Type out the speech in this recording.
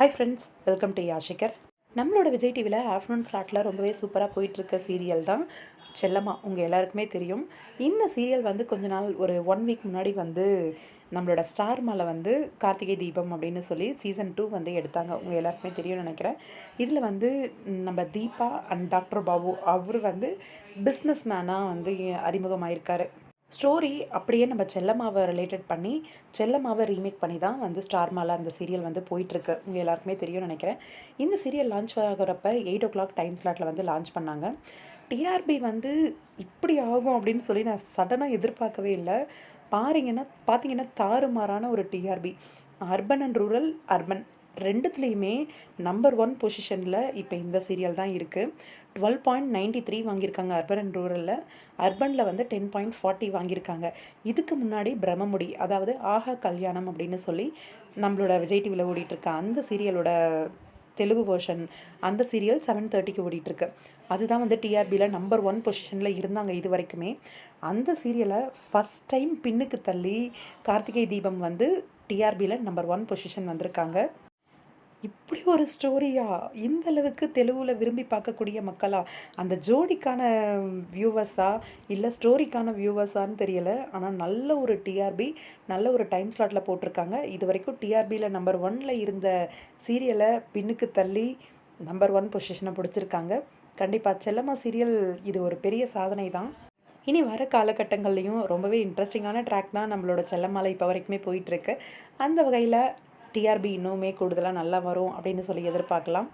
Hi friends welcome to யாஷிகர் நம்மளோட விஜய் டிவியில் ஆஃப்டர்நூன் ஸ்லாட்டில் ரொம்பவே சூப்பராக போயிட்டுருக்க சீரியல் தான் செல்லம்மா. உங்கள் எல்லாருக்குமே தெரியும். இந்த சீரியல் வந்து கொஞ்ச நாள் ஒரு ஒன் வீக் முன்னாடி வந்து நம்மளோட ஸ்டார் மாலை வந்து கார்த்திகை தீபம் அப்படின்னு சொல்லி சீசன் டூ வந்து எடுத்தாங்க. உங்கள் எல்லாருக்குமே தெரியும்னு நினைக்கிறேன். இதில் வந்து நம்ம தீபா அண்ட் டாக்டர் பாபு அவர் வந்து பிஸ்னஸ் மேனாக வந்து அறிமுகமாயிருக்காரு. ஸ்டோரி அப்படியே நம்ம செல்லம்மாவை ரிலேட்டட் பண்ணி செல்லம்மாவை ரீமேக் பண்ணி தான் வந்து ஸ்டார் மாலா அந்த சீரியல் வந்து போயிட்டுருக்கு. உங்கள் எல்லாருக்குமே தெரியும்னு நினைக்கிறேன். இந்த சீரியல் லான்ச் ஆகிறப்ப எயிட் ஓ கிளாக் டைம் ஸ்லாட்டில் வந்து லான்ச் பண்ணாங்க. டிஆர்பி வந்து இப்படி ஆகும் அப்படின்னு சொல்லி நான் சடனாக எதிர்பார்க்கவே இல்லை. பாருங்கன்னா பார்த்தீங்கன்னா தாறுமாறான ஒரு TRP urban and rural urban ரெண்டுத்துலேயுமே number one பொசிஷனில் இப்போ இந்த சீரியல் தான் இருக்குது டுவெல் பாயிண்ட் நைன்டி த்ரீ வாங்கியிருக்காங்க அர்பன் அண்ட் ரூரலில் அர்பனில் வந்து டென் பாயிண்ட் ஃபார்ட்டி வாங்கியிருக்காங்க. இதுக்கு முன்னாடி பிரம்மமுடி அதாவது ஆஹா கல்யாணம் அப்படின்னு சொல்லி நம்மளோட விஜய் டிவியில் ஓடிட்டுருக்க அந்த சீரியலோட தெலுங்கு வேர்ஷன் அந்த சீரியல் செவன் தேர்ட்டிக்கு ஓடிட்டுருக்கு. அதுதான் வந்து டிஆர்பியில் நம்பர் ஒன் பொசிஷனில் இருந்தாங்க இது வரைக்குமே. அந்த சீரியலை ஃபஸ்ட் டைம் பின்னுக்கு தள்ளி கார்த்திகை தீபம் வந்து டிஆர்பியில் நம்பர் ஒன் பொசிஷன் வந்திருக்காங்க. இப்படி ஒரு ஸ்டோரியா இந்த அளவுக்கு தெலுங்குல விரும்பி பார்க்கக்கூடிய மக்களா? அந்த ஜோடிக்கான வியூவர்ஸா இல்லை ஸ்டோரிக்கான வியூவர்ஸான்னு தெரியல. ஆனால் நல்ல ஒரு டிஆர்பி நல்ல ஒரு டைம் ஸ்லாட்டில் போட்டிருக்காங்க. இது வரைக்கும் டிஆர்பியில் நம்பர் ஒன்ல இருந்த சீரியலை பின்னுக்கு தள்ளி நம்பர் ஒன் பொசிஷனை பிடிச்சிருக்காங்க. கண்டிப்பாக செல்லம்மா சீரியல் இது ஒரு பெரிய சாதனை தான். இனி வர காலகட்டங்கள்லையும் ரொம்பவே இன்ட்ரெஸ்டிங்கான ட்ராக் தான் நம்மளோட செல்லமாலை இப்போ வரைக்குமே போயிட்டுருக்கு. அந்த வகையில் டிஆர்பி இன்னுமே கூடுதலாக நல்லா வரும் அப்படின்னு சொல்லி எதிர்பார்க்கலாம்.